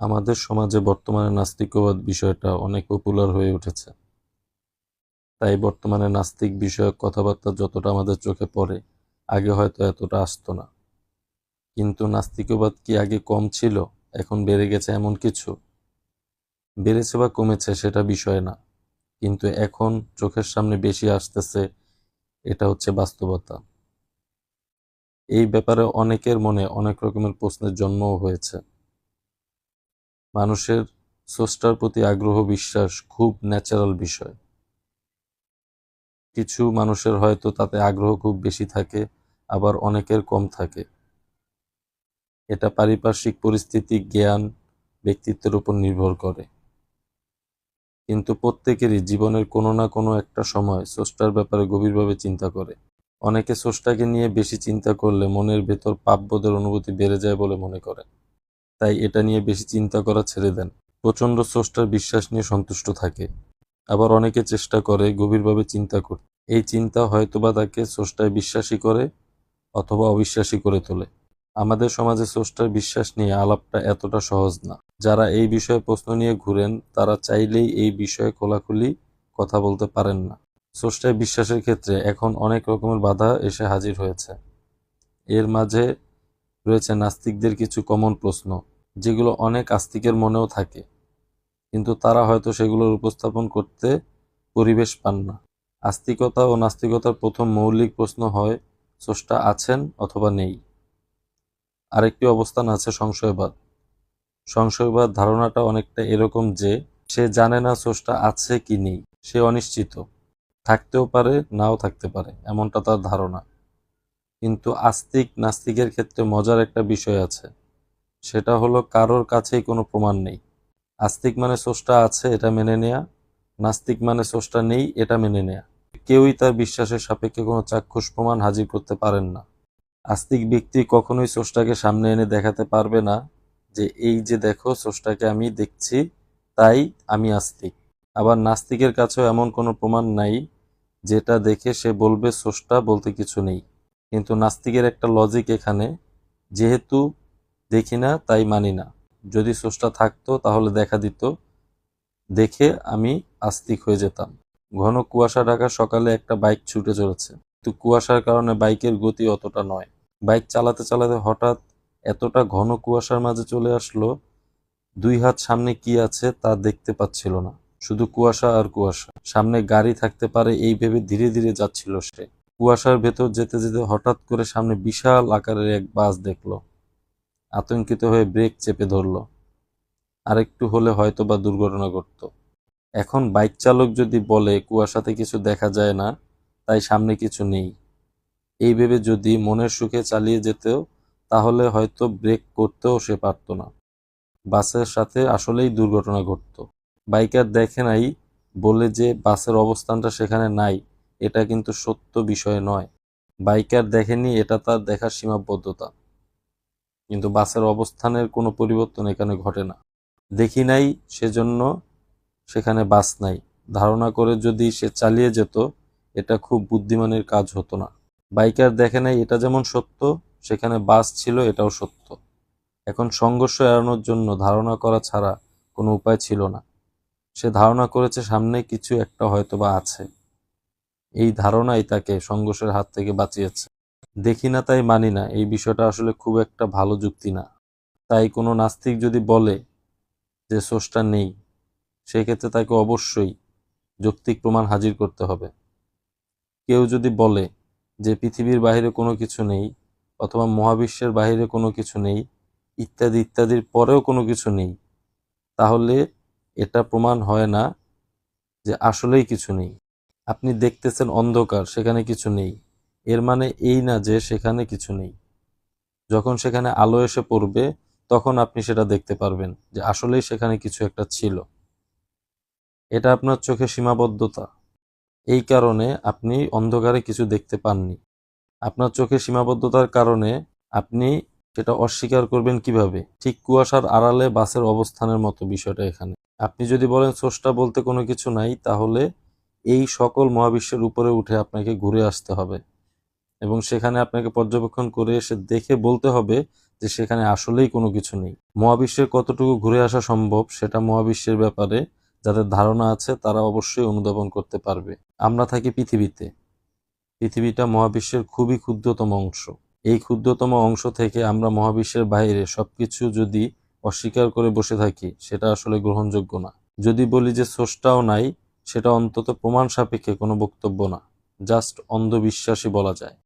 আমাদের সমাজে বর্তমানে নাস্তিক্যবাদ বিষয়টা অনেক পপুলার হয়ে উঠেছে। তাই বর্তমানে নাস্তিক বিষয়ক কথাবার্তা যতটা আমাদের চোখে পড়ে, আগে হয়তো এতটা আসতো না। কিন্তু নাস্তিকবাদ কি আগে কম ছিল, এখন বেড়ে গেছে এমন কিছু? বেড়েছে বা কমেছে সেটা বিষয় না। কিন্তু এখন চোখের সামনে বেশি আসতেছে, এটা হচ্ছে বাস্তবতা। এই ব্যাপারে অনেকের মনে অনেক রকমের প্রশ্নের জন্মও হয়েছে। মানুষের স্রষ্টার প্রতি আগ্রহ, বিশ্বাস খুব ন্যাচারাল বিষয়। কিছু মানুষের হয়তো তাতে আগ্রহ খুব বেশি থাকে, আবার অনেকের কম থাকে। এটা পারিপার্শ্বিক পরিস্থিতি, জ্ঞান ব্যক্তিত্বের উপর নির্ভর করে। কিন্তু প্রত্যেকেরই জীবনের কোনো না কোনো একটা সময় স্রষ্টার ব্যাপারে গভীরভাবে চিন্তা করে। অনেকে স্রষ্টাকে নিয়ে বেশি চিন্তা করলে মনের ভেতর পাপবোধের অনুভূতি বেড়ে যায় বলে মনে করে তাই এটা নিয়ে বেশি চিন্তা করা ছেড়ে দেন। প্রচণ্ড স্রষ্টার বিশ্বাস নিয়ে সন্তুষ্ট থাকে। আবার অনেকে চেষ্টা করে, গভীরভাবে চিন্তা করতে এই চিন্তা হয়তোবা তাকে স্রষ্টায় বিশ্বাসী করে অথবা অবিশ্বাসী করে তোলে। আমাদের সমাজে স্রষ্টার বিশ্বাস নিয়ে আলাপটা এতটা সহজ না। যারা এই বিষয়ে প্রশ্ন নিয়ে ঘুরেন, তারা চাইলেই এই বিষয়ে খোলাখুলি কথা বলতে পারেন না। স্রষ্টায় বিশ্বাসের ক্ষেত্রে এখন অনেক রকমের বাধা এসে হাজির হয়েছে। এর মাঝে রয়েছে নাস্তিকদের কিছু কমন প্রশ্ন। যেগুলো অনেক আস্তিকের মনেও থাকে। কিন্তু তারা হয়তো সেগুলোর উপস্থাপন করতে পরিবেশ পান না। আস্তিকতা ও নাস্তিকতার প্রথম মৌলিক প্রশ্ন হয়, স্রষ্টা আছেন অথবা নেই। আরেকটি অবস্থান আছে সংশয়বাদ। সংশয়বাদ ধারণাটা অনেকটা এরকম যে, সে জানে না স্রষ্টা আছে কি নেই। সে অনিশ্চিত। থাকতেও পারে, নাও থাকতে পারে, এমনটা তার ধারণা। কিন্তু আস্তিক, নাস্তিকের ক্ষেত্রে মজার একটা বিষয় আছে। সেটা হলো কারোর কাছেই কোনো প্রমাণ নেই। আস্তিক মানে স্রষ্টা আছে, এটা মেনে নেয়া। নাস্তিক মানে স্রষ্টা নেই, এটা মেনে নেয়া। কেউই তার বিশ্বাসের সাপেক্ষে কোনো চাক্ষুষ প্রমাণ হাজির করতে পারেন না। আস্তিক ব্যক্তি কখনোই স্রষ্টাকে সামনে এনে দেখাতে পারবে না যে, এই যে দেখো, স্রষ্টাকে আমি দেখছি, তাই আমি আস্তিক। আবার নাস্তিকের কাছেও এমন কোনো প্রমাণ নাই যেটা দেখে সে বলবে, স্রষ্টা বলতে কিছু নেই। কিন্তু নাস্তিকের একটা লজিক এখানে, যেহেতু দেখি না, তাই মানি না। যদি স্রষ্টা থাকতো, তাহলে দেখা দিত, দেখে আমি আস্তিক হয়ে যেতাম। ঘন কুয়াশা ঢাকা সকালে একটা বাইক ছুটে চলেছে কিন্তু কুয়াশার কারণে বাইকের গতি অতটা নয়। বাইক চালাতে চালাতে হঠাৎ এতটা ঘন কুয়াশার মাঝে চলে আসলো, দুই হাত সামনে কি আছে তা দেখতে পাচ্ছিল না। শুধু কুয়াশা আর কুয়াশা। সামনে গাড়ি থাকতে পারে এই ভেবে ধীরে ধীরে যাচ্ছিল সে। কুয়াশার ভেতর যেতে যেতে হঠাৎ করে সামনে বিশাল আকারের এক বাস দেখল। আতঙ্কিত হয়ে ব্রেক চেপে ধরল। আরেকটু হলে হয়তো বা দুর্ঘটনা ঘটত। এখন বাইক চালক যদি বলে, কুয়াশাতে কিছু দেখা যায় না, তাই সামনে কিছু নেই। এই ভেবে যদি মনের সুখে চালিয়ে যেতেও, তাহলে হয়তো ব্রেক করতেও সে পারত না। বাসের সাথে আসলেই দুর্ঘটনা ঘটত। বাইকার দেখে নাই, বলে যে বাসের অবস্থানটা সেখানে নাই, এটা কিন্তু সত্য বিষয় নয়। বাইকার দেখেনি, এটা তার দেখার সীমাবদ্ধতা। কিন্তু বাসের অবস্থানের কোনো পরিবর্তন এখানে ঘটে না। দেখি নাই, সেজন্য সেখানে বাস নাই। ধারণা করে যদি সে চালিয়ে যেত, এটা খুব বুদ্ধিমানের কাজ হতো না। বাইকার দেখে নাই, এটা যেমন সত্য, সেখানে বাস ছিল, এটাও সত্য। এখন সংঘর্ষ এড়ানোর জন্য ধারণা করা ছাড়া কোনো উপায় ছিল না। সে ধারণা করেছে, সামনে কিছু একটা হয়তোবা আছে। এই ধারণাই তাকে সংঘর্ষের হাত থেকে বাঁচিয়েছে। দেখি না, তাই মানি না। এই বিষয়টা আসলে খুব একটা ভালো যুক্তি না। তাই কোনো নাস্তিক যদি বলে যে স্রষ্টা নেই, সেক্ষেত্রে তাকে অবশ্যই যৌক্তিক প্রমাণ হাজির করতে হবে। কেউ যদি বলে যে পৃথিবীর বাইরে কোনো কিছু নেই অথবা মহাবিশ্বের বাইরে কোনো কিছু নেই, ইত্যাদি, ইত্যাদির পরেও কোনো কিছু নেই, তাহলে এটা প্রমাণ হয় না যে আসলেই কিছু নেই। আপনি দেখতেছেন অন্ধকার, সেখানে কিছু নেই। এর মানে এই না যে সেখানে কিছু নেই। যখন সেখানে আলো এসে পড়বে, তখন আপনি সেটা দেখতে পারবেন যে আসলেই সেখানে কিছু একটা ছিল। এটা আপনার চোখে সীমাবদ্ধতা। এই কারণে আপনি অন্ধকারে কিছু দেখতে পাননি। আপনার চোখে সীমাবদ্ধতার কারণে আপনি সেটা অস্বীকার করবেন কীভাবে? ঠিক কুয়াশার আড়ালে বাসের অবস্থানের মতো বিষয়টা এখানে। আপনি যদি বলেন স্রষ্টা বলতে কোনো কিছু নাই, তাহলে এই সকল মহাবিশ্বের উপরে উঠে আপনাকে ঘুরে আসতে হবে। এবং সেখানে আপনাকে পর্যবেক্ষণ করে এসে দেখে বলতে হবে যে সেখানে আসলেই কোনো কিছু নেই। মহাবিশ্বের কতটুকু ঘুরে আসা সম্ভব সেটা মহাবিশ্বের ব্যাপারে যাদের ধারণা আছে তারা অবশ্যই অনুধাবন করতে পারবে। আমরা থাকি পৃথিবীতে। পৃথিবীটা মহাবিশ্বের খুবই ক্ষুদ্রতম অংশ। এই ক্ষুদ্রতম অংশ থেকে আমরা মহাবিশ্বের বাইরে সবকিছু যদি অস্বীকার করে বসে থাকি, সেটা আসলে গ্রহণযোগ্য না। যদি বলি যে স্রষ্টাও নাই, সেটা অন্তত প্রমাণ সাপেক্ষে কোনো বক্তব্য না। জাস্ট অন্ধবিশ্বাসই বলা যায়।